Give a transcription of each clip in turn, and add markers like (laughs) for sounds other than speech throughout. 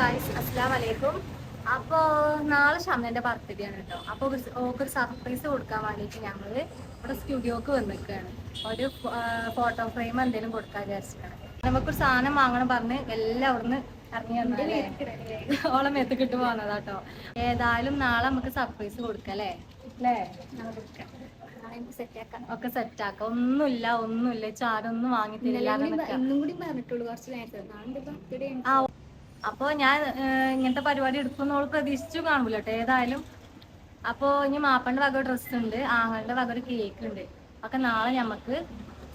Guys അസ്സാം വലൈക്കും അപ്പോ നാളെ ഷമ്മന്റെ ബർത്ത്ഡേ ആണ് കേട്ടോ അപ്പൊ ഒരു- ഓക്ക് ഒരു സർപ്രൈസ് കൊടുക്കാൻ വേണ്ടിയിട്ട് ഞങ്ങൾ ഇവിടെ സ്റ്റുഡിയോക്ക് വന്നിരിക്കുകയാണ്. ഒരു ഫോട്ടോ ഫ്രെയിം എന്തെങ്കിലും കൊടുക്കാൻ വിചാരിച്ചിട്ടാണ്. നമുക്കൊരു സാധനം വാങ്ങണം പറഞ്ഞ് എല്ലാം അവിടുന്ന് ഇറങ്ങി വന്നു ഓളം എത്തിക്കിട്ട് മെത്തക്കിട്ട് പോകുന്നതാട്ടോ ഏതായാലും നാളെ നമുക്ക് സർപ്രൈസ് കൊടുക്കാം അല്ലേ? അല്ലേ ഒക്കെ സെറ്റ് ആക്കാം. ഒന്നുമില്ല ഒന്നുമില്ല. ചാരൊന്നും വാങ്ങി തരില്ല ആ അപ്പൊ ഞാൻ ഇങ്ങനത്തെ പരിപാടി എടുക്കുന്നോൾ പ്രതീക്ഷിച്ചു കാണൂല കേട്ടോ ഏതായാലും അപ്പൊ ഇനി മാപ്പന്റെ വക ഡ്രസ് ഉണ്ട് ആങ്ങളുടെ വക ഒരു കേക്ക് ഉണ്ട് ഒക്കെ നാളെ ഞമ്മക്ക്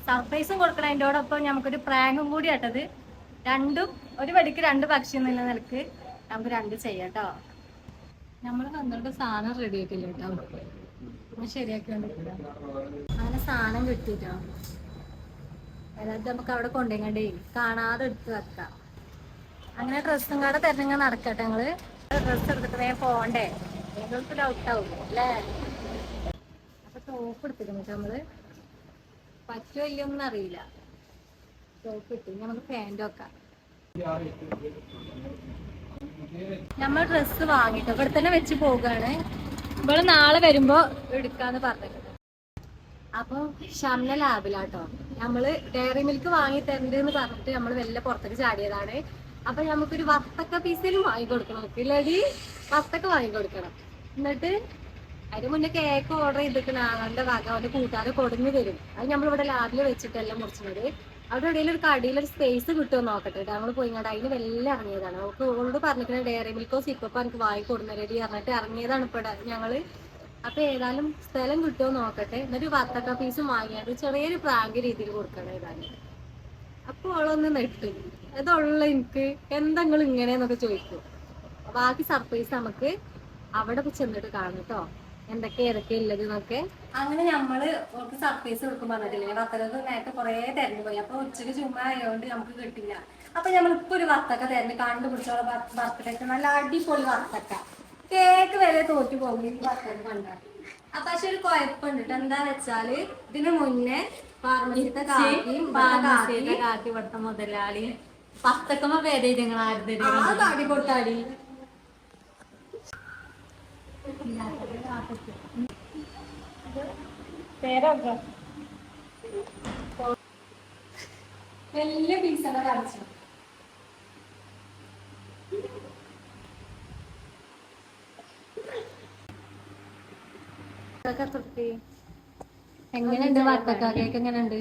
സർപ്രൈസും കൊടുക്കണം. അതിന്റെയോടൊപ്പം ഞമ്മക്കൊരു പ്രാങ്കും കൂടി ആട്ടത് രണ്ടും ഒരു വടിക്ക് രണ്ട് പക്ഷി എന്നുള്ള നിലയ്ക്ക് നമുക്ക് രണ്ട് ചെയ്യാം കേട്ടോ നമ്മൾ വന്നിട്ട് സാധനം റെഡി ആയിട്ടില്ല കേട്ടോ ശരിയാക്കി അങ്ങനെ സാധനം കിട്ടിട്ടോ. അതായത് നമുക്ക് അവിടെ കൊണ്ടുപോയി കാണാതെ എടുത്ത് വെക്കാം. അങ്ങനെ ഡ്രസ്സും കൂടെ തിരഞ്ഞങ്ങ നടക്കട്ടെ ഞങ്ങൾ ഡ്രസ്സ് എടുത്തിട്ട് വേഗം പോണ്ടേ ഡൗട്ട് ആവും അല്ലേ? അപ്പൊ ടോപ്പ് എടുത്തിരുന്നു നമ്മൾ. പറ്റുമോ ഇല്ലയൊന്നും അറിയില്ല. ടോപ്പ് ഇട്ടു നമുക്ക് പാന്റ് വെക്കാം. നമ്മൾ ഡ്രസ്സ് വാങ്ങിട്ടോ ഇവിടെ തന്നെ വെച്ച് പോവുകയാണ്. ഇവിടെ നാളെ വരുമ്പോ എടുക്കാന്ന് പറഞ്ഞിട്ടുണ്ട് അപ്പൊ ഷംന ലാബിലാട്ടോ നമ്മൾ ഡയറി മിൽക്ക് വാങ്ങി തരണ്ടെന്ന് പറഞ്ഞിട്ട് നമ്മൾ വല്ല പുറത്തേക്ക് ചാടിയതാണ്. അപ്പൊ നമുക്കൊരു വസ്തക്ക പീസിലും വാങ്ങി കൊടുക്കണം ഇല്ലടി വസ്തക്ക വാങ്ങി കൊടുക്കണം. എന്നിട്ട് അതിന് മുന്നേ കേക്ക് ഓർഡർ ചെയ്തിട്ട് ആളുടെ വക അവന്റെ കൂട്ടുകാരെ കൊടുങ്ങി തരും. അത് നമ്മളിവിടെ ലാബിൽ വെച്ചിട്ടല്ല മുറിച്ചത് അവിടെ ഇടയിൽ ഒരു കടിയിൽ ഒരു സ്പേസ് കിട്ടുമോ നോക്കട്ടെ. നമ്മൾ പോയി കണ്ട് അതിന് വെല്ല ഇറങ്ങിയതാണ്. നമുക്ക് ഓളോട് പറഞ്ഞിട്ട് ഡയറി മിൽക്കോ സിപ്പോ എനിക്ക് വാങ്ങിക്കൊടുന്നരടി പറഞ്ഞിട്ട് ഇറങ്ങിയതാണ് ഇപ്പൊ ഞങ്ങൾ. അപ്പൊ ഏതായാലും സ്ഥലം കിട്ടുമോ നോക്കട്ടെ. എന്നിട്ട് വത്തക്ക പീസും വാങ്ങിയാണ്ട് ചെറിയൊരു പ്രാങ്ക് രീതിയിൽ കൊടുക്കണം ഏതായാലും. അപ്പൊ ഓളൊന്ന് നെട്ടു. ഇതുള്ള എനിക്ക് എന്തെങ്കിലും ഇങ്ങനെയെന്നൊക്കെ ചോദിക്കും. ബാക്കി സർപ്രൈസ് നമുക്ക് അവിടെ ചെന്നിട്ട് കാണും കേട്ടോ എന്തൊക്കെ ഏതൊക്കെ ഉള്ളത് എന്നൊക്കെ. അങ്ങനെ നമ്മൾ അവർക്ക് സർപ്രൈസ് കൊടുക്കും പറഞ്ഞിട്ടില്ലേ. വത്തക്കൊക്കെ നേരത്തെ കുറെ തെരഞ്ഞു പോയി. അപ്പൊ ഉച്ചയ്ക്ക് ചുമ്മാ ആയതുകൊണ്ട് നമുക്ക് കിട്ടില്ല. അപ്പൊ നമ്മൾ ഇപ്പൊ ഒരു വത്തക്ക തെരഞ്ഞ് കണ്ടുപിടിച്ചോളെ ബർത്ത്ഡേക്ക് നല്ല അടിപൊളി വത്തക്ക. കേക്ക് വരെ തോറ്റു പോകും ഈ വത്തക്ക കണ്ടാൽ അപ്പൊ പക്ഷെ ഒരു കുഴപ്പമുണ്ട് എന്താ വെച്ചാൽ ഇതിന് മുന്നേ ഫാർമസിത്തെ കാക്കിയും കാക്കി ഇവിടുത്തെ മുതലാളി പത്തക്കമ്മ പേര് കൊടുത്താടി പീസൊക്കെ കാണിച്ചു എങ്ങനെയുണ്ട് വത്തക്ക കേക്ക് എങ്ങനെയുണ്ട്?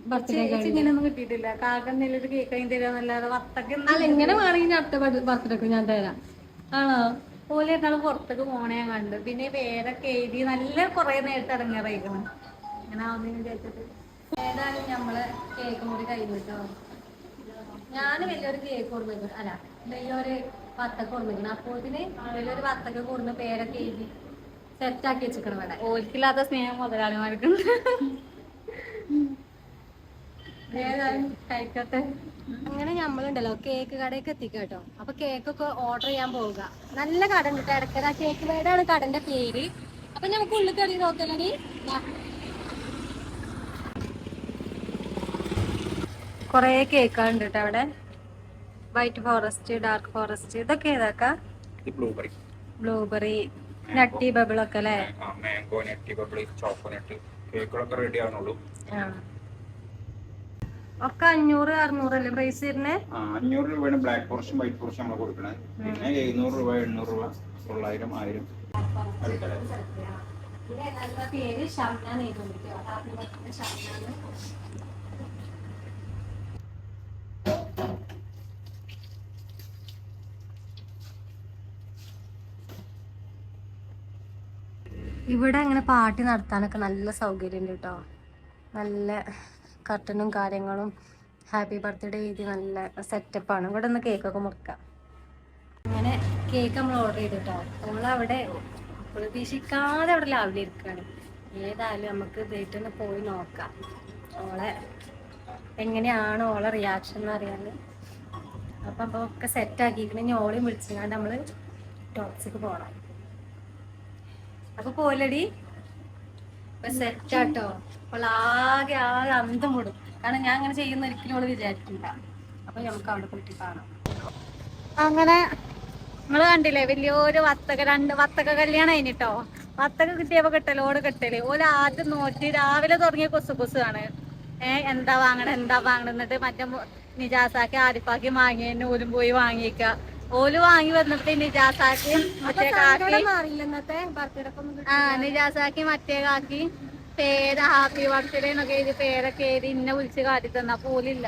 ഇങ്ങനെയൊന്നും കിട്ടിയിട്ടില്ല. കാക്ക എന്തെങ്കിലും കേക്ക് അതിന് തരാന്നല്ലാതെ വത്തക്ക അല്ല എങ്ങനെ വേണമെങ്കിൽ അടുത്ത ബർത്ത്ഡേക്ക് ഞാൻ തരാം. ആണോ? ഓലെ എന്നാൾ പുറത്തേക്ക് പോണേ ഞാൻ കണ്ടു. പിന്നെ പേരൊക്കെ എഴുതി നല്ല കുറെ നേരത്തെ ഇറങ്ങിയറിയിക്കണം അങ്ങനെ ആവുന്നതിന് വിചാരിച്ചിട്ട് ഏതായാലും നമ്മൾ കേക്ക് കൂടി കഴിഞ്ഞിട്ടോ? ഞാൻ വലിയൊരു കേക്ക് കൊടുക്കുന്നു അല്ല വലിയൊരു വത്തക്ക കൊടുത്തിരിക്കണം. അപ്പോ ഇതിന് വലിയൊരു വത്തക്ക കൂടുന്ന പേരൊക്കെ എഴുതി സെറ്റാക്കി വെച്ചിക്കണം ഇവിടെ. ഓൽക്കില്ലാത്ത സ്നേഹം മുതലാളിമാർക്കുണ്ട്. (laughs) അങ്ങനെ നമ്മളുണ്ടല്ലോ കേക്ക് കടയൊക്കെ എത്തിക്കാട്ടോ അപ്പൊ കേക്കൊക്കെ ഓർഡർ ചെയ്യാൻ പോവുക. നല്ല കട ഉണ്ട്. ഇടക്കര കേക്ക് വേടാണ് കടന്റെ പേര്. അപ്പൊ നമുക്ക് ഉള്ളിൽ കയറി നോക്കല്ലേ കൊറേ കേക്കാണ്ട് കേട്ടോ അവിടെ. വൈറ്റ് ഫോറസ്റ്റ് ഡാർക്ക് ഫോറസ്റ്റ് ഇതൊക്കെ ഏതാക്കാ? ബ്ലൂബെറി ബ്ലൂബെറി നട്ടി ബബിൾ ഒക്കെ അല്ലേ? മാംഗോ നെറ്റ് ബബിൾ ചോക്കോനട്ട് കേക്കുകളൊക്കെ റെഡി ആവുന്നുള്ളൂ ആ. ഒക്കെ അഞ്ഞൂറ് അറുന്നൂറ് അല്ലേ പ്രൈസ് വരുന്നത് അഞ്ഞൂറ് രൂപയാണ് ബ്ലാക്ക് ഫോറസ്റ്റും വൈറ്റ് ഫോറസ്റ്റും നമ്മൾ കൊടുക്കണേ. പിന്നെ എഴുന്നൂറ് രൂപ എണ്ണൂറ് രൂപ തൊള്ളായിരം ആയിരം. പേര് ഷംന ഇവിടെ അങ്ങനെ പാർട്ടി നടത്താനൊക്കെ നല്ല സൗകര്യമുണ്ട് കേട്ടോ. നല്ല കർട്ടനും കാര്യങ്ങളും ഹാപ്പി ബർത്ത്ഡേ എഴുതി നല്ല സെറ്റപ്പാണ്. ഇവിടെ ഒന്ന് കേക്കൊക്കെ മുറിക്കാം. അങ്ങനെ കേക്ക് നമ്മൾ ഓർഡർ ചെയ്തിട്ടോ? നമ്മളവിടെ പ്രതീക്ഷിക്കാതെ അവിടെ രാവിലെ ഇരിക്കുകയാണ് ഏതായാലും നമുക്ക് ഇതായിട്ടൊന്ന് പോയി നോക്കാം. ഓളെ എങ്ങനെയാണ് ഓളെ റിയാക്ഷൻ എന്ന് അറിയാൻ. അപ്പം അപ്പോൾ ഒക്കെ സെറ്റാക്കിയിരിക്കണം ഇനി ഓളെയും വിളിച്ചിങ്ങാണ്ട് നമ്മൾ ടോപ്സിക്ക് പോകണം അപ്പോൾ പോലടി ഇപ്പൊ സെറ്റ് ആട്ടോ. അപ്പോൾ ആകെ ആകെ അന്തം വിടും കാരണം ഞാൻ അങ്ങനെ ചെയ്യുന്ന ഒരിക്കലും അവൾ വിചാരിക്കില്ല. അപ്പൊ നമുക്ക് അവിടെ പോയിട്ട് കാണാം. അങ്ങനെ നിങ്ങൾ കണ്ടില്ലേ? വലിയൊരു വത്തക രണ്ട് വത്തക കല്യാണം കഴിഞ്ഞിട്ടോ? വത്തക കിട്ടിയപ്പോ കിട്ടലോട് കിട്ടൽ. ഓൽ ആദ്യം നോക്കി രാവിലെ തുടങ്ങിയ കൊസു കൊസാണ് ഏ എന്താ വാങ്ങണേ എന്താ വാങ്ങണെന്നിട്ട് മറ്റേ നിജാസാക്കി ആരിപ്പാക്കി വാങ്ങിയ നൂലും പോയി വാങ്ങിക്ക ഓൽ വാങ്ങി വന്നപ്പോ നിജാസാക്കി മറ്റേ കാക്കി. ആ നിജാസാക്കി മറ്റേ കാക്കി. പേര് ഹാപ്പി ബർത്ത്ഡേ എന്നൊക്കെ എഴുതി പേരൊക്കെ എഴുതി ഇന്നെ വിളിച്ച് കാട്ടി തന്ന. പോലില്ല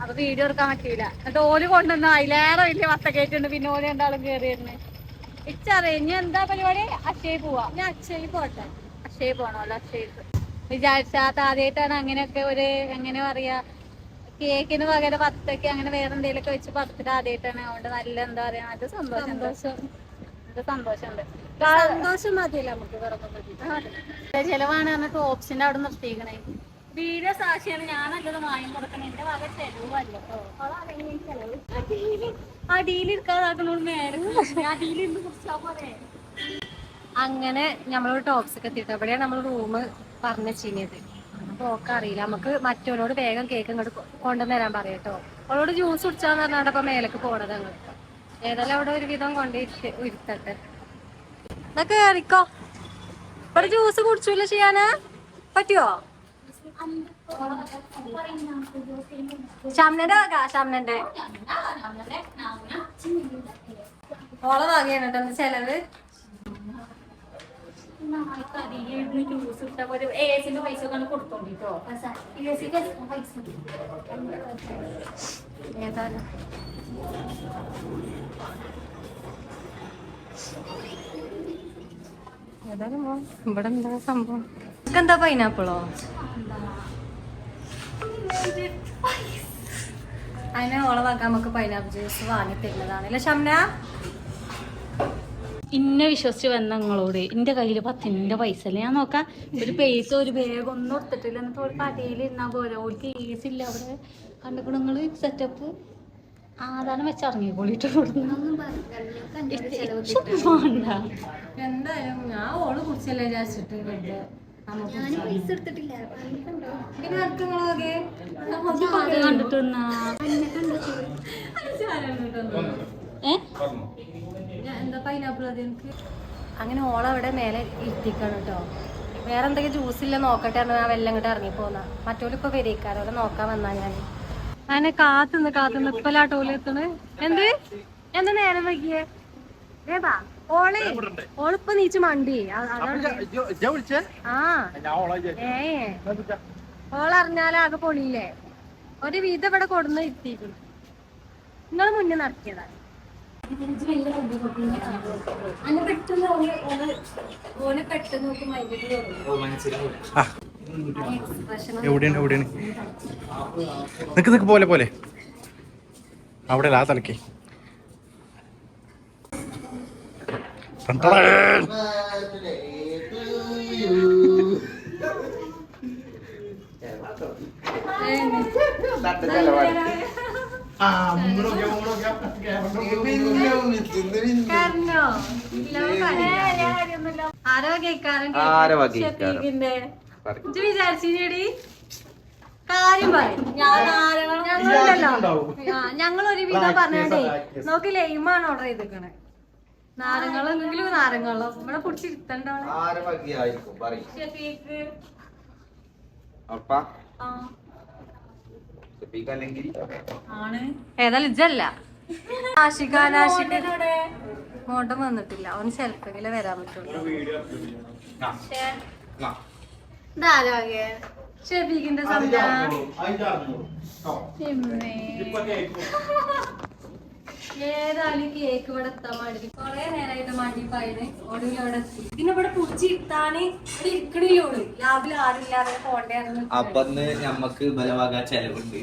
അപ്പൊ വീഡിയോ എടുക്കാൻ പറ്റിയില്ല എന്നിട്ട് ഓൽ കൊണ്ടുവന്ന അതിലേറെ വലിയ വത്തക്കേറ്റുണ്ട് പിന്നെ ഓൽ രണ്ടാളും കേറിയിരുന്നു ഇച്ചറിയാം ഇനി എന്താ പരിപാടി? അക്ഷയ് പോവാ. ഞാൻ അക്ഷയ പോട്ടെ. അക്ഷയ് പോണല്ലോ അക്ഷയ. വിചാരിച്ചാത്ത ആദ്യമായിട്ടാണ് അങ്ങനെയൊക്കെ ഒരു എങ്ങനെ പറയാ കേക്കിന് പകരം പത്തൊക്കെ അങ്ങനെ വേറെ എന്തെങ്കിലുമൊക്കെ വെച്ച് പത്തിട്ട് ആദ്യമായിട്ടാണ് അതുകൊണ്ട് നല്ല എന്താ പറയാ നല്ല സന്തോഷം സന്തോഷമുണ്ട് സന്തോഷം. മതിയല്ലോ നമുക്ക് വേറെ മതി. ചെലവാണ് പറഞ്ഞിട്ട് ഓപ്ഷന്റെ അവിടെ നിർത്തിയിരിക്കണേ വീഡിയോ സാക്ഷിയാണ്. ഞാനല്ലത് വാങ്ങി കൊടുക്കണേ. എന്റെ വക ചെലവല്ലോ ഡീൽ ഇരിക്കാതാക്കണോട് മേലെ കുറിച്ചാ പോലെ അങ്ങനെ നമ്മളൊരു ടോപ്സ് ഒക്കെ എത്തിയിട്ട് അവിടെയാണ് നമ്മൾ റൂം പറഞ്ഞു ചീനിയത് അപ്പൊ ഒക്കെ അറിയില്ല. നമുക്ക് മറ്റവരോട് വേഗം കേക്ക് ഇങ്ങോട്ട് കൊണ്ടുവന്നേരാൻ കൊണ്ടുവന്ന് പറയട്ടോ അവളോട് ജ്യൂസ് കുടിച്ചാന്ന് പറഞ്ഞാണ്ട് അപ്പൊ മേലേക്ക് പോണത് അങ്ങോട്ട് ഏതായാലും അവിടെ കൊണ്ട് ഇരുത്തി- ഇരുത്തട്ടെ. എന്നാ കേറിക്കോ ഇവിടെ ജ്യൂസ് കുടിച്ചില്ല ചെയ്യാന്? പറ്റുവോ? ഷംനന്റെ വക ഷംനന്റെ. ഓളെ വകയാണ് കേട്ടോ ചെലവ്. സംഭവം എന്താ പൈനാപ്പിളോ അതിനെ ഓളവാക്കാൻ നമുക്ക് പൈനാപ്പിൾ ജ്യൂസ് വാങ്ങി തരുന്നതാണ്. അല്ലേ ഷംന? ഇന്നെ വിശ്വസിച്ച് വന്ന നിങ്ങളോട് എന്റെ കയ്യിൽ പത്തിന്റെ പൈസ അല്ലേ ഞാൻ നോക്കാം. ഒരു പൈസ ഒരു ബാഗ് ഒന്നും എടുത്തിട്ടില്ല എന്നിട്ട് ഒരു കടയിൽ ഇരുന്നാ പോരാ. ഓർക്ക് ഏസി ഇല്ല അവിടെ. കണ്ടുകൂടങ്ങൾ സെറ്റപ്പ് ആധാരം വെച്ച് ഇറങ്ങിക്കോളിട്ട്. വേണ്ട എന്തായാലും ഞാൻ ഓൾ കുടിച്ചല്ലേ വിചാരിച്ചിട്ട് നമുക്ക് പിന്നെ ഓള എന്താ പൈനാപ്പിൾ അത് എനിക്ക്? അങ്ങനെ ഓളവിടെ മേലെ ഇരുത്തിക്കണം കേട്ടോ വേറെ എന്തെങ്കിലും ജ്യൂസ് ഇല്ല നോക്കട്ടെ ആ ഞാൻ വെല്ലം ഇങ്ങോട്ട് ഇറങ്ങി പോന്ന. മറ്റോലിപ്പോ വരയിക്കാറ് അവിടെ നോക്കാൻ വന്നാ ഞാൻ. അങ്ങനെ കാത്തുനിന്ന് കാത്തുനിന്ന് ഇപ്പലാട്ടോ ഓൽ എത്തണ്. എന്ത്? എന്താ നേരം വൈകിയേ? ഏതാ ഓളെ. ഓളിപ്പോ നീച്ച് മണ്ടി. അ- അതാണ് ആ. ഏ. ഓളറിഞ്ഞാലാകെ പൊളിയില്ലേ. ഒരു വീതം ഇവിടെ കൊടുന്ന് ഇരുത്തിക്കുന്നു നിങ്ങൾ മുന്നേ നടത്തിയതാ എവിടെയാണ് എവിടെയാണ്? നിക്ക് നിക്ക് പോലെ പോലെ. അവിടെ ആ തലക്ക്. കാരണോ കാര്യം പറയും. ഞങ്ങളുണ്ടല്ലോ. ആ, ഞങ്ങൾ ഒരു വിധം പറഞ്ഞേ നോക്കി ലൈമാണ് ഓർഡർ ചെയ്തേക്കണേ. നാരങ്ങളെങ്കിലും നാരങ്ങളോ? നമ്മളെ പിടിച്ചിരുത്തണ്ടോ? ഷെഫീഖ്. ആ. അല്ലെങ്കിൽ ആണ് ഏതായാലും ഇജ്ജല്ല. ആഷിക ആഷിക മോട്ടം വന്നിട്ടില്ല. അവന് ചിലപ്പെങ്കിലും വരാൻ പറ്റുള്ളൂ. ഷെഫീഖിന്റെ സംവിധാനം (laughs) ഏതായാലും കേക്ക് ഇവിടെ എത്താൻ വേണ്ടി കൊറേ നേരമായിട്ട് മടിപ്പായത് ഓടി ഒടുവിൽ അവിടെ എത്തി. പിന്നെ ഇവിടെ പിടിച്ചിരുത്താന് ഇവിടെ ഇരിക്കണില്ലോൾ ലാബിൽ ആരില്ലാതെ പോണ്ടേന്ന് അപ്പൊ ഞമ്മക്ക് ബലവാകാൻ ചെലവുണ്ട്.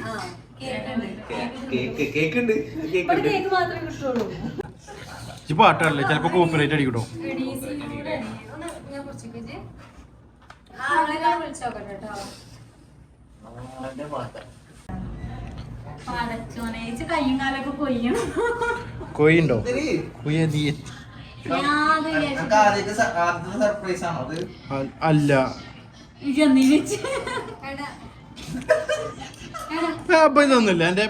കേക്ക് കേക്ക് ഉണ്ട് കേക്ക് മാത്രമേ കിട്ടുള്ളൂ. ഈ ചിലപ്പോ കോപ്പിറൈറ്റ് അടിക്കട്ടോ വിളിച്ചോക്കട്ടെ കൊയ്യുണ്ടോ? കൊയ്യ നീ. കൊയ്യും വിചാരിച്ചു നമുക്ക് ആദ്യത്തെ സ- ആദ്യത്തെ സർപ്രൈസ് ആണോ അത്? അ- അല്ല. അപ്പൊ ഇതൊന്നുമില്ല എന്റെ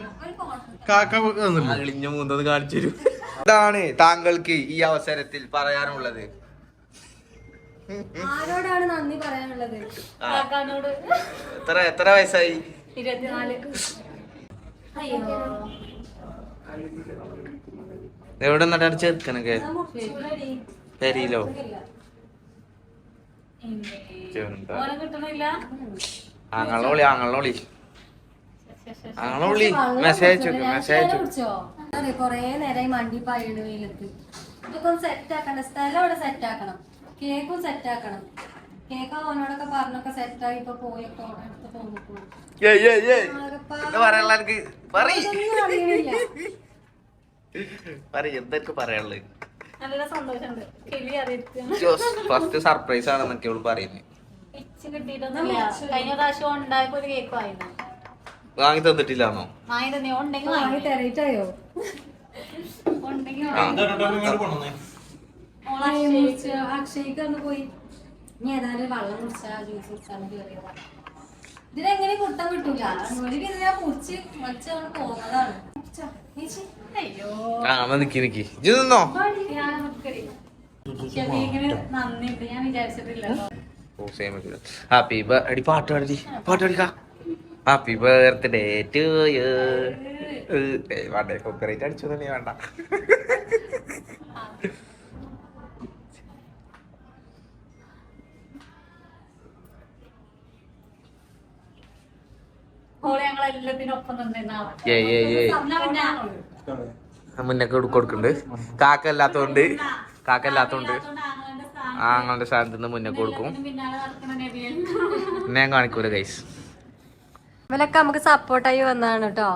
കാക്ക തന്നില്ലേ? അളിഞ്ഞ മൂന്നത് കാണിച്ചു തരും. ഇതാണ് താങ്കൾക്ക് ഈ അവസരത്തിൽ പറയാനുള്ളത്. ആരോടാണ് നന്ദി പറയാനുള്ളത്? കാക്കാനോട്. എത്ര എത്ര വയസ്സായി? ഇരുപത്തിനാല്. എവിടെ നട്ടാണ് ചേർക്കണൊക്കെ. പെരിയിലോ? ആങ്ങളോളി ആങ്ങളോളി ആങ്ങളോളി മെസ്സേജ് മെസ്സേജ് കൊറേ നേരമായി മണ്ടി പായണ വെയിലത്ത്. ഇതൊക്കെ സെറ്റ് ആക്കണ്ട. സ്ഥലം അവിടെ സെറ്റ് ആക്കണം. കേക്കും സെറ്റ് ആക്കണം. പറയാനുള്ള എനിക്ക് പറയ്. എന്തൊക്കെ പറയാനുള്ളത് നല്ല സന്തോഷമുണ്ട്. കിളി അറിയിച്ചു ജോസ് ഫസ്റ്റ് സർപ്രൈസ് ആണെന്നൊക്കെ അവൾ പറയുന്നത് വാങ്ങി തന്നിട്ടില്ലാന്നോ? വാങ്ങി തന്നെ ഉണ്ടെങ്കിൽ വാങ്ങി വാങ്ങി തരയിട്ടായോ ഉണ്ടെങ്കിൽ ആ. അക്ഷയ്ക്ക്. ഒന്ന് പോയി. ഇനി ഏതായാലും വെള്ളം കുടിച്ചാ ജ്യൂസ് കുടിച്ചാലും കയറിയതാ ഇതിനെങ്ങനെ കുട്ടം കിട്ടൂല? ഞാൻ പോകുന്നതാണ്. അയ്യോ. ഞാൻ നമുക്കടി ഷെഫീഖിന് നന്ദിയുണ്ട്. ഞാൻ വിചാരിച്ചിട്ടില്ല ഓ സെയിം ഹാപ്പി അടി പാട്ട് പാടി പാട്ട് പാടിക്കാ. ഹാപ്പി ബർത്ത്ഡേ ടു യു വേണ്ടേ കോപ്പറേറ്റ് അടിച്ചു തന്നെ വേണ്ട. മുന്നൊക്കെ കൊടുക്കുന്നുണ്ട്. കാക്ക അല്ലാത്തോണ്ട്. കാക്ക അല്ലാത്തോണ്ട്. ആങ്ങളുടെ സ്ഥാനത്ത്. നിന്ന് മുന്നേ കൊടുക്കും. ഞാൻ കാണിക്കൂല ഗൈസ് ഇവലൊക്കെ നമുക്ക് സപ്പോർട്ടായി വന്നതാണ് കേട്ടോ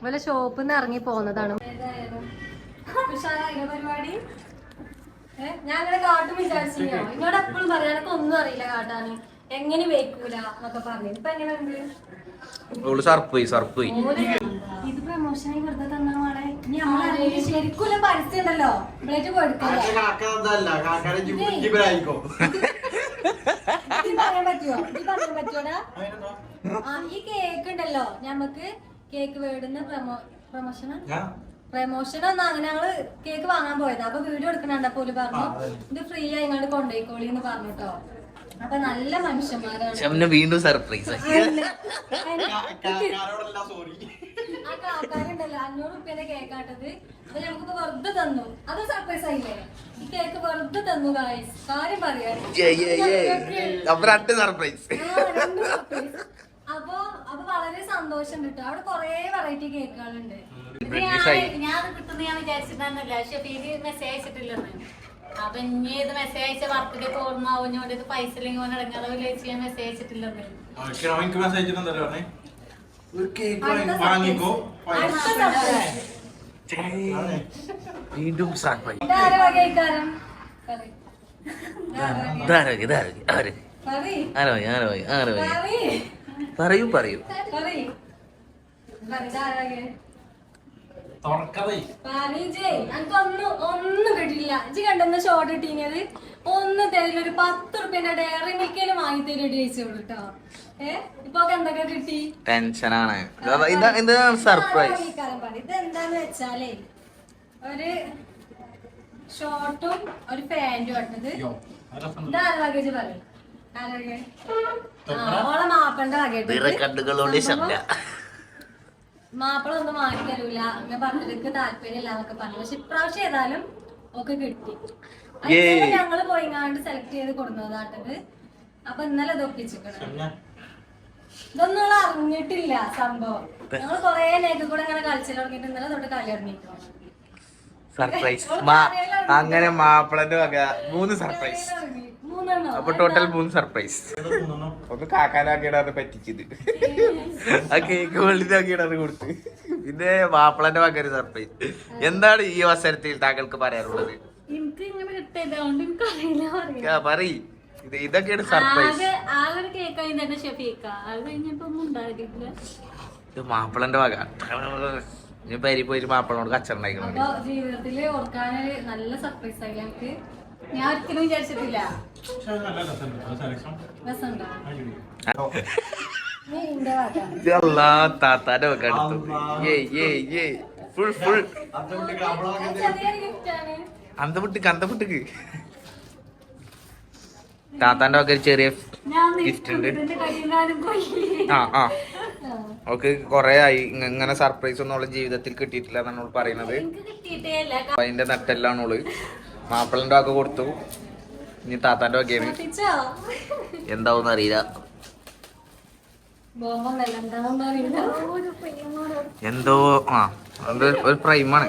ഇവലെ ഷോപ്പിൽ നിന്ന് ഇറങ്ങി ഞാൻ അങ്ങനെ കാട്ടും വിചാരിച്ചില്ല. എന്നോട് എപ്പോഴും പറയാൻ ഒന്നും അറിയില്ല കാട്ടാന്. എങ്ങനെ വെക്കൂല? എന്നൊക്കെ പറഞ്ഞു. ഇപ്പൊ എങ്ങനെയുണ്ട് ഓൾ സർപ്പോയി സർപ്പോയി ഇത് പ്രമോഷനായി വെറുതെ തന്നാ മോളെ. ഇനി നമ്മളറിയില്ല ശരിക്കും പരസ്യം ഉണ്ടല്ലോ. ബ്ലേറ്റ് കൊടുക്കില്ല ഇത് പറയാൻ പറ്റുമോ ഇത് പറയാൻ പറ്റുമോടാ ആ ഈ കേക്ക് ഉണ്ടല്ലോ. ഞമ്മക്ക് കേക്ക് വേടുന്ന പ്രമോ പ്രമോഷനാ പ്രമോഷൻ ഒന്നും അങ്ങനെ ഞങ്ങൾ കേക്ക് വാങ്ങാൻ പോയത്. അപ്പൊ വീഡിയോ എടുക്കണണ്ട പോൽ പറഞ്ഞു ഇത് ഫ്രീ ആയി ഇങ്ങോട്ട് കൊണ്ടുപോയിക്കോളി എന്ന് പറഞ്ഞു കേട്ടോ അപ്പൊ നല്ല മനുഷ്യന്മാരാണ്. ഷംന വീണ്ടും സർപ്രൈസ് ആ കാക്കാരുണ്ടല്ലോ അഞ്ഞൂറ് റുപ്യന്റെ കേക്കാട്ടത് അത് ഞങ്ങൾക്കിപ്പോ വെറുതെ തന്നു. അത് സർപ്രൈസ് ആയില്ലേ? ഈ കേക്ക് വെറുതെ തന്നു ഗായ്സ് കാര്യം അപ്പൊ രണ്ട് സർപ്രൈസ്. അപ്പൊ അപ്പൊ വളരെ സന്തോഷം കിട്ടും അവിടെ കൊറേ വെറൈറ്റി കേക്കുകളുണ്ട് ഞാൻ അത് കിട്ടുന്ന ഞാൻ വിചാരിച്ചിട്ടല്ല ഷെഫീഖ് മെസ്സേജ് അയച്ചിട്ടില്ലെന്ന്. അപ്പൊ ഇനി ഇത് മെസ്സേജ് അയച്ച വർക്കിന്റെ ഓർമ്മ ആവുന്നോണ്ട് ഇത് പൈസ ഇല്ലെങ്കിൽ ഓൻ ഇടങ്ങാതെ ഞാൻ മെസ്സേജ് അയച്ചിട്ടില്ലെന്ന്. എനിക്ക് മെസ്സേജ് അയച്ചിട്ടുണ്ടല്ലോ പറഞ്ഞേ? അടുത്ത വാങ്ങിക്കോ. അടുത്ത surprise. വീണ്ടും പറയൂ പറയ്. ഒന്നും കിട്ടില്ല ഇജ്ജ് കണ്ടെന്ന ഷോർട്ട് കിട്ടിയത് ഒന്നും തരില്ല ഒരു പത്ത് റുപ്യന്റെ ഡയറി മിൽക്കേലും വാങ്ങി തരും ചോദിച്ചോളൂ കേട്ടോ ഏ? ഇപ്പൊ എന്തൊക്കെ കിട്ടി? ടെൻഷനാണ് ഇതാ സർപ്രൈസ്. ഇതെന്താന്ന് വെച്ചാലേ ഒരു ഷോർട്ടും ഒരു പാന്റും ഇട്ടത് ഇത് ആരോഗ്യ പറയും ആരോഗ്യ ഓളെ മാപ്പണ്ട വകയിട്ട് നിറക്കണ്ണുകളോടെ ശബ്ദ ഒന്നും മാറ്റി തരൂല. അങ്ങനെ പറഞ്ഞിട്ട് താല്പര്യമില്ല എന്നൊക്കെ പറഞ്ഞു. പക്ഷെ ഇപ്രാവശ്യം ഏതായാലും ഒക്കെ കിട്ടി. ഞങ്ങൾ പോയിങ്ങാണ്ട് സെലക്ട് ചെയ്ത് കൊടുക്കുന്നതാട്ടത് അപ്പൊ ഇന്നലെ ഇത് ഒപ്പിച്ചിക്കണം ഇതൊന്നും അറിഞ്ഞിട്ടില്ല സംഭവം. ഞങ്ങൾ കൊറേ നേരം കൂടെ ഇങ്ങനെ കളിച്ചു തുടങ്ങിയിട്ട് ഇന്നലെ തൊട്ട് കളി തുടങ്ങിയിട്ടോ. സർപ്രൈസ് അങ്ങനെ മാപ്പിളന്റെ വക മൂന്ന് സർപ്രൈസ് അപ്പൊ ടോട്ടൽ മൂന്ന് സർപ്രൈസ് ഒന്ന് കാക്കാനാക്കിയിടാണ് പറ്റിച്ചത്. ആ കേക്ക് വെള്ളിതാക്കിയിടാണ് കൊടുത്ത്. പിന്നെ മാപ്പിളന്റെ വക ഒരു സർപ്രൈസ് എന്താണ് ഈ അവസരത്തിൽ താങ്കൾക്ക് പറയാറുള്ളത് പറയാം. ആ, പറയ്. ഇത് ഇതൊക്കെയാണ് സർപ്രൈസ് ഇത് മാപ്പിളന്റെ വക ഇനി പരി പോയി മാപ്പിളനോട് കച്ചറുണ്ടായിക്കണോ ജീവിതത്തിൽ ജീവിതത്തിൽ ഓർക്കാനൊരു നല്ല സർപ്രൈസ് ആയി ഞങ്ങക്ക് ഞാൻ ഒരിക്കലും വിചാരിച്ചിട്ടില്ല. താത്താന്റെ ഒക്കെ അടുത്തു. ഏയ് ഏയ് ഏയ് ഫുൾ ഫുൾ അന്തപുട്ടിക്ക് അന്തപുട്ടിക്ക് താത്താന്റെ ഒക്കെ ഒരു ചെറിയ ഗിഫ്റ്റ് ഉണ്ട്. ആ ആ. അവൾക്ക് കൊറേ ആയി. ഇങ്ങനെ സർപ്രൈസ് ഒന്നും അവളെ ജീവിതത്തിൽ കിട്ടിയിട്ടില്ല എന്നാണ് അവൾ പറയുന്നത്. അതിന്റെ നട്ടെല്ലാണ് ഓൾ മാപ്പിളന്റെ ഒക്കെ കൊടുത്തു. ഇനി താത്താന്റെ ഒക്കെ എന്താവും അറിയില്ല. എന്തോ ആ അത് ഒരു പ്രൈമാണ്.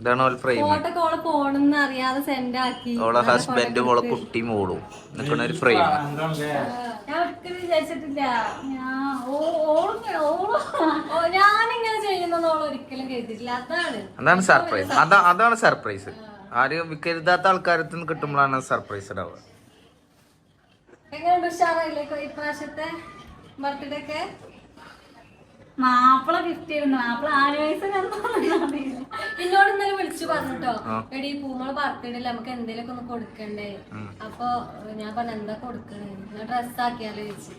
ഇതാണ് ഒരു ഫ്രെയിം ഫോട്ടോ കോൾ പോണെന്ന് അറിയാതെ സെൻഡ് ആക്കി. ഓളെ ഹസ്ബൻഡും ഓളെ കുട്ടി മോളും നിൽക്കുന്ന ഒരു ഫ്രെയിം ഞാൻ ഒരിക്കലും വിചാരിച്ചിട്ടില്ല. ഞാൻ ഓളും ഞാനിങ്ങനെ ഓൾ ഒരിക്കലും കേട്ടിട്ടില്ല അതാണ്. അതാണ് സർപ്രൈസ് അതാ അതാണ് സർപ്രൈസ് ആരും കരുതാത്ത ആൾക്കാരത്തിൽ നിന്ന് കിട്ടുമ്പോഴാണ് സർപ്രൈസ് ഉണ്ടാവുക. എങ്ങനെയുണ്ട് ഉഷാറായില്ലേ ഇപ്രാവശ്യത്തെ ബർത്ത്ഡേ ഒക്കെ? മാപ്പിള ഗിഫ്റ്റ് ചെയ്യുന്നു. മാപ്പിള ആനിവേഴ്സറി എന്നോട് ഇന്നലെ വിളിച്ചു പറഞ്ഞിട്ടോ. എടി പൂമോൾ ബർത്ത്ഡേ നമുക്ക് എന്തെങ്കിലും ഒക്കെ ഒന്ന് കൊടുക്കണ്ടേ? അപ്പൊ ഞാൻ പറഞ്ഞു എന്താ കൊടുക്കണേ? ഞാൻ ഡ്രസ് ആക്കിയാലോ ചോദിച്ചു.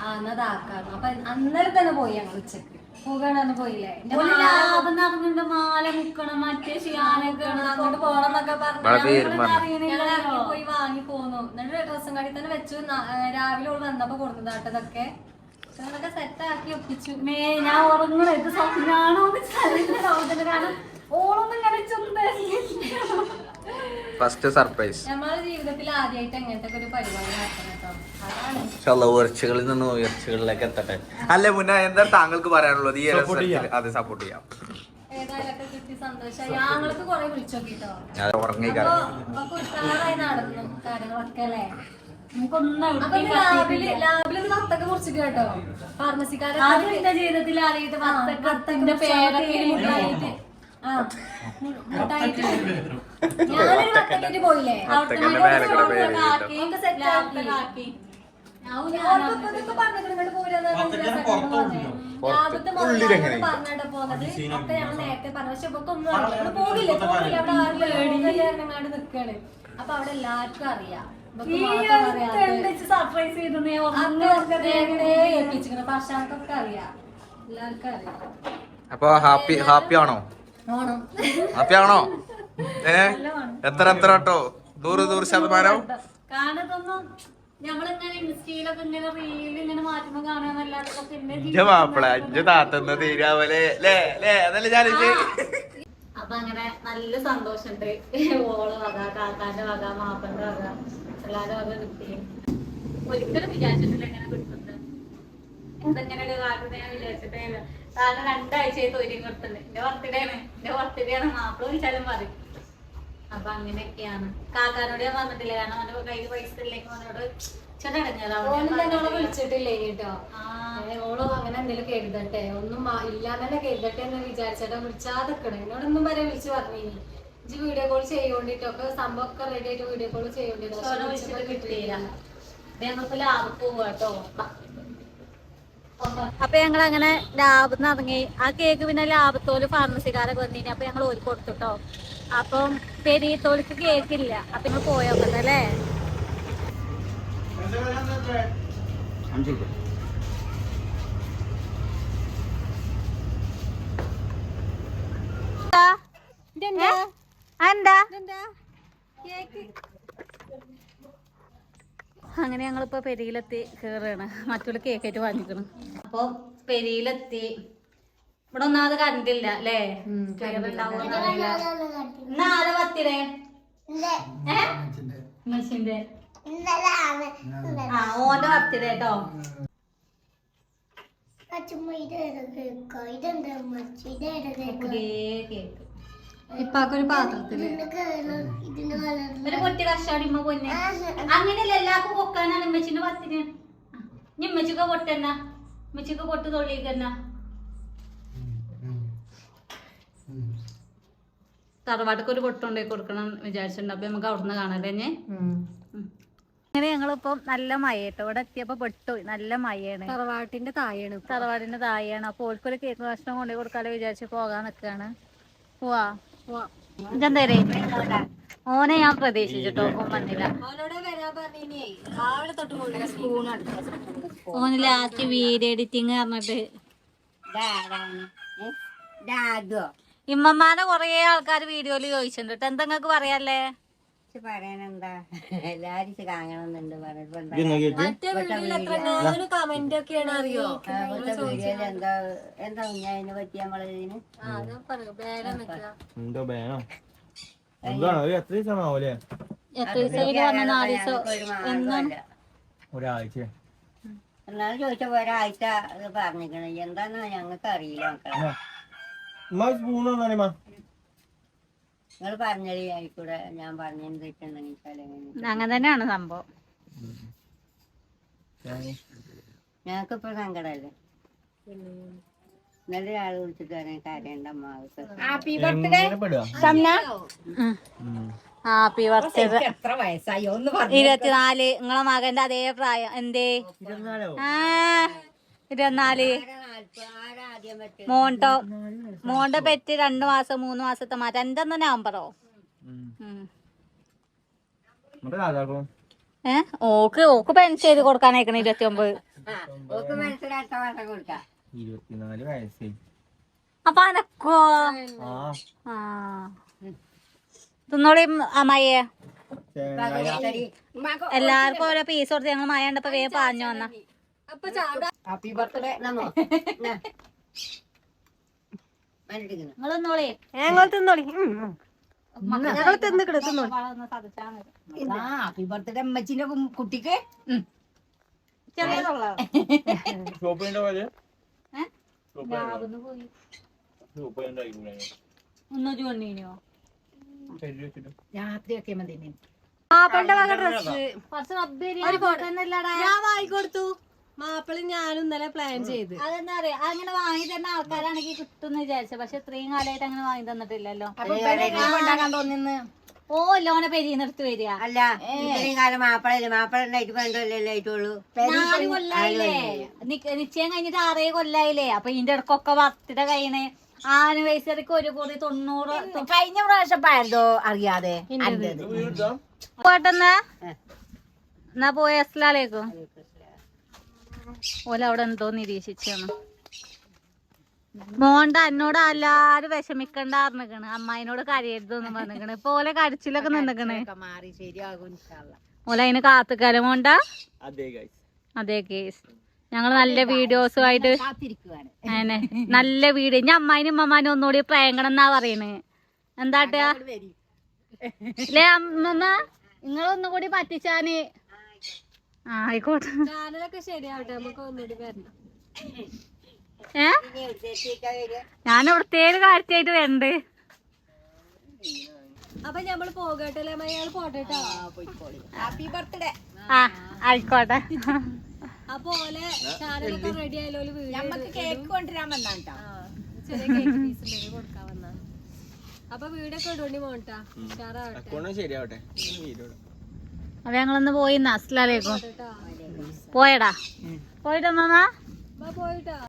ആ എന്നാ അതാക്കാണ് അപ്പൊ അന്നേരം തന്നെ പോയി ഞങ്ങൾ ഉച്ചയ്ക്ക്. പോകാണെന്ന് പോയില്ലേ? ലാഭം നടന്നിട്ട് മാല മുക്കണം മറ്റേ ഷിയാനൊക്കെ അങ്ങോട്ട് പോണെന്നൊക്കെ എന്നൊക്കെ പറഞ്ഞു. പറഞ്ഞു ഞങ്ങൾ ഇറങ്ങി പോയി വാങ്ങി പോന്നു. എന്നിട്ട് ഡ്രസ്സും കടി തന്നെ വെച്ചു. രാവിലെ ഓൾ വന്നപ്പോ കൊടുത്തതാട്ടതൊക്കെ ഞങ്ങളൊക്കെ സെറ്റ് ആക്കി ഒപ്പിച്ചു. മേ ഞാൻ ഉറങ്ങണ ഇത് സ്വപ്നാണോ എന്ന് കാരണം ഓളൊന്നും ഫസ്റ്റ് സർപ്രൈസ് ജീവിതത്തിൽ ആദ്യമായിട്ട് അങ്ങനത്തെ ഒരു പരിപാടി നടത്തണം ഉയർച്ചകളിൽ നിന്ന് ഉയർച്ചകളിലേക്ക് എത്തട്ടെ. അല്ലേ മുന്നേ എന്താ താങ്കൾക്ക് പറയാനുള്ളത്? ഈ? അതെ സപ്പോർട്ട് ചെയ്യാം. ഞങ്ങൾക്ക് കുറെ വിളിച്ചോക്കിട്ടോ. ഞാൻ ഉറങ്ങി ഉഷാറായി നടന്നു കാര്യങ്ങളൊക്കെ അല്ലേ? ജീവിതത്തിൽ അറിയിട്ട് വത്തക്കത്തിന്റെ പേരൊക്കെ മുട്ടായിട്ട്. ഞാനൊരു വത്തക്കേറ്റ് പോയില്ലേ? പേര് ആക്കി. പോകില്ല. അവിടെ ആരും പേടിയില്ല എന്നെങ്ങാണ്ട് നിക്കാണ്. അപ്പൊ അവിടെ എല്ലാവർക്കും അറിയാം. സർപ്രൈസ് ചെയ്തു അറിയാം. എല്ലാവർക്കും അറിയാം. അപ്പൊ ഹാപ്പി ഹാപ്പി ആണോ? ഹാപ്പി ആണോ? ഏ? എത്ര എത്ര കേട്ടോ നൂറ് നൂറ് ശതമാനം? അഞ്ച മാപ്പിള അഞ്ച് താത്തുന്ന തീരാവലെ. ലേ ലേ അതല്ലേ ഞാൻ അപ്പൊ അങ്ങനെ നല്ല സന്തോഷമുണ്ട് ഓൾ വക താത്താന്റെ വക മാപ്പന്റെ വക. ഒരിക്കലും വിചാരിച്ചിട്ടില്ല ഇങ്ങനെ കിട്ടുന്നത് എന്തെങ്ങനെയൊക്കെ കാട്ടുന്നത് ഞാൻ വിചാരിച്ചിട്ടേ ഇല്ല. കാരണം രണ്ടാഴ്ചയായി തൊരിയും കൊടുത്തിട്ടുണ്ട് എന്റെ ബർത്ത്ഡേ ആണ് എന്റെ ബർത്ത്ഡേ ആണ് മാപ്പിള വിളിച്ചാലും പറയും അപ്പൊ അങ്ങനെയൊക്കെയാണ്. കാക്കാനോട് ഞാൻ പറഞ്ഞിട്ടില്ല? കാരണം അവന്റെ കയ്യിൽ പൈസ ഇല്ലെങ്കിൽ അവനോട് ചേട്ടാ ഓണം തന്നെ ഓളെ വിളിച്ചിട്ടില്ലേ കേട്ടോ? ഓളോ അങ്ങനെ എന്തെങ്കിലും കരുതട്ടെ. ഒന്നും ഇല്ലാന്നെ കരുതട്ടെ എന്ന് വിചാരിച്ചേട്ടാ വിളിച്ചാതെ നിക്കണേ. എന്നോടൊന്നും വരെ വിളിച്ചു പറഞ്ഞു ഇജ്ജ് വീഡിയോ കോൾ ചെയ്യോണ്ടിട്ടൊക്കെ സംഭവം ഒക്കെ റെഡി ആയിട്ട് വീഡിയോ കോൾ ചെയ്യോണ്ടിട്ട് കിട്ടിയില്ല. ഞങ്ങൾക്ക് അപ്പൊ ഞങ്ങൾ അങ്ങനെ ലാഭം ഇറങ്ങി. ആ കേക്ക് പിന്നെ ലാഭത്തോൽ ഫാർമസിക്കാരൊക്കെ വന്നിനി. അപ്പൊ ഞങ്ങൾ ഓര് കൊടുത്തുട്ടോ അപ്പം പെരിയത്തോലിക്ക് കേക്ക് ഇല്ല. അപ്പൊ ഞങ്ങൾ പോയോക്കല്ലേ ഇതെന്താ? എന്താ അങ്ങനെ ഞങ്ങളിപ്പോ പെരിയിലെത്തി കേറാണ്. മറ്റുള്ള കേക്കായിട്ട് വാങ്ങിക്കണം. അപ്പൊ പെരിയിലെത്തി. ഇവിടെ ഒന്നാമത് കണ്ടില്ല അല്ലേ? ക്ലിയർ ഉണ്ടാവുമെന്ന് അറിയില്ല ഇന്ന് ആരെ പത്തിരേ മെസ്സിന്റെ ആ ഓന്റെ ബർത്ത്ഡേ കേട്ടോ പുതിയ കേക്ക്. ഇപ്പാക്കൊരു പാത്രത്തിൽ. ഒരു പൊട്ടി കഷാടിമ്മ പൊന്നെ. അങ്ങനെയല്ല എല്ലാവർക്കും പൊക്കാനാണ് ഇമ്മച്ചിന്റെ പത്തിന്. ഇനി ഉമ്മച്ചിക്ക് പൊട്ടെന്നാ. ഉമ്മച്ചിക്ക് പൊട്ട് തൊള്ളിക്കന്നാ. തറവാട്ടിക്ക് ഒരു പൊട്ടുണ്ടായി കൊടുക്കണം വിചാരിച്ചിട്ടുണ്ട്. അപ്പൊ നമുക്ക് അവിടുന്ന് കാണാല്ലേ ഞാൻ അങ്ങനെ ഞങ്ങളിപ്പോ നല്ല മയട്ടോ കേട്ടോ ഇവിടെ എത്തിയപ്പോ പെട്ടു. നല്ല മഴയാണ്. തറവാട്ടിന്റെ താഴെയാണ് ഇപ്പൊ. തറവാടിന്റെ താഴെയാണ്. അപ്പൊ ഓൾക്കൊരു കേക്ക് ഭക്ഷണം കൊണ്ടുപോയി കൊടുക്കാലോ വിചാരിച്ച് പോകാൻ നിക്കാണ്. പോവാ. ഇതെന്തേരേ? ഓനെ ഞാൻ പ്രതീക്ഷിച്ചിട്ടോ ഓൻ വന്നില്ല. ഓന് ലാസ്റ്റ് വീഡിയോ എഡിറ്റിങ് പറഞ്ഞിട്ട് ഇമ്മമാനെ കൊറേ ആൾക്കാർ വീഡിയോയിൽ ചോദിച്ചിട്ടുണ്ട്. ട്ടോ. എന്താ നിങ്ങക്ക് പറയാല്ലേ? പറയാനെന്താ? എല്ലാരും കാണണമെന്നുണ്ട് എന്താ? എന്താ കുഞ്ഞതിനെ പറ്റി എന്താണ് ഒരു എത്ര ഒരാഴ്ച. എന്നാലും ചോദിച്ചപ്പോ ഒരാഴ്ച പറഞ്ഞിരിക്കണം. എന്താന്നാ ഞങ്ങൾക്ക് അറിയില്ല മക്കളെ നിങ്ങൾ പറഞ്ഞത് ആയിക്കൂടെ ഞാൻ അങ്ങനെ തന്നെയാണ് സംഭവം. ഞങ്ങൾക്ക് ഇപ്പൊ സങ്കടല്ലേ? ഇന്നലെ ഒരാൾ വിളിച്ചിട്ട് പറയാൻ കരയണ്ട ഹാപ്പി ബർത്ത്ഡേ എത്ര വയസ്സായോ? ഒന്ന് ഇരുപത്തിനാല്. നിങ്ങളെ മകന്റെ അതേ പ്രായം. എന്തേ? ആ. ഇരുപത്തിനാല്. മോണ്ടോ? മോണ്ട പെറ്റ് രണ്ടു മാസം മൂന്ന് മാസത്തെ മാറ്റം. എന്തെന്ന് നവംബറോ ഏ? ഓക്ക് ഓക്ക് പെൻഷൻ ചെയ്ത് കൊടുക്കാനായിക്കണ ഇരുപത്തി ഒമ്പത് അപ്പൊ അനക്കോ? ആ. തിന്നോളി അമ്മയെ എല്ലാവർക്കും ഓരോ പീസ് കൊടുത്ത് ഞങ്ങൾ മഴ കണ്ടപ്പോ വേഗം പാഞ്ഞു വന്ന. ഹാപ്പി ബർത്ത്ഡേ തിന്നോളി. ഞങ്ങൾ തിന്നോളി. ഞങ്ങൾ തിന്നിക്കണ തിന്നോളി. ഹാപ്പി ബർത്ത്ഡേ അമ്മച്ചിന്റെ കുട്ടിക്ക്. രാത്രിയൊക്കെ മതി ഞാൻ വാങ്ങിക്കൊടുത്തു. മാപ്പിളി ഞാനും ഇന്നലെ പ്ലാൻ ചെയ്ത്. അതെന്താ പറയാ അങ്ങനെ വാങ്ങി തരുന്ന ആൾക്കാരാണെങ്കിൽ കിട്ടുമെന്ന് വിചാരിച്ചു. പക്ഷെ ഇത്രയും കാലമായിട്ട് അങ്ങനെ വാങ്ങി തന്നിട്ടില്ലല്ലോ. ഓ ലോനെ പെരിയെടുത്ത് വരിക. അല്ല ഇത്രയും കാലം മാപ്പിളല്ലേ മാപ്പിള ഉണ്ടായിട്ട് പണ്ടല്ലേ ആയിട്ടുള്ളൂ. നാല് കൊല്ലായില്ലേ? നിശ്ചയം കഴിഞ്ഞിട്ട് ആറേ കൊല്ലായില്ലേ? അപ്പൊ ഇതിന്റെ ഇടക്കൊക്കെ വർത്തിട കഴിയണേ. ആനിവേഴ്സറിക്ക് ഒരു കോടി തൊണ്ണൂറ് കഴിഞ്ഞ പ്രാവശ്യം പാരതോ അറിയാതെ? പോട്ടെന്നാ. എന്നാ പോയ അസ്ലാലേക്കും ഓല അവിടെ എന്തോ നിരീക്ഷിച്ചാണ് മോണ്ട എന്നോട് എല്ലാരും വിഷമിക്കണ്ട അറിഞ്ഞിക്കണ് അമ്മായിനോട് കരയരുതെന്ന് പറഞ്ഞിക്കണ്. ഇപ്പൊ ഓലെ കരച്ചിലൊക്കെ നിന്നിക്കണ്. മാറി ശരിയാകും ഇൻഷാല്ലാ. ഓല അതിന് കാത്തുക്കാലം മോണ്ട? അതെ കേസ് ഞങ്ങൾ നല്ല വീഡിയോസുമായിട്ട് അങ്ങനെ നല്ല വീഡിയോ. ഞാൻ അമ്മായിനും അമ്മാനും ഒന്നുകൂടി പ്രേങ്ങണം എന്നാ പറയണ്. എന്താട്ടാ? അല്ലേ അമ്മ നിങ്ങളൊന്നുകൂടി പറ്റിച്ചാന് ആയിക്കോട്ടെ. ചാനലൊക്കെ ശരിയാവട്ടെ നമുക്ക് ഒന്നുകൂടി വരണം. ഏ? ഞാൻ ഇവിടത്തേൽ കാര്യമായിട്ട് വരണ്ട്. അപ്പൊ ഞമ്മൾ പോകട്ടെ അയാൾ പോട്ടെ. ഹാപ്പി ബർത്ത്ഡേ ആ ആയിക്കോട്ടെ. അപ്പൊ ഓലെ ചാനലൊക്കെ റെഡി ആയാലോ? നമുക്ക് കേക്ക് കൊണ്ടുവരാൻ വന്നാട്ടോ ചെറിയ കേക്ക് പീസ് ഉണ്ടെങ്കിൽ കൊടുക്കാൻ വന്നാണ്. അപ്പൊ വീടൊക്കെ ഉഷാറാവട്ടെ. അക്കൗണ്ട് ശരിയാവട്ടെ. വീഡിയോ അപ്പൊ ഞങ്ങളൊന്ന് പോയി അസ്ലാലേക്കും പോയടാ. പോയിട്ടെന്നാ?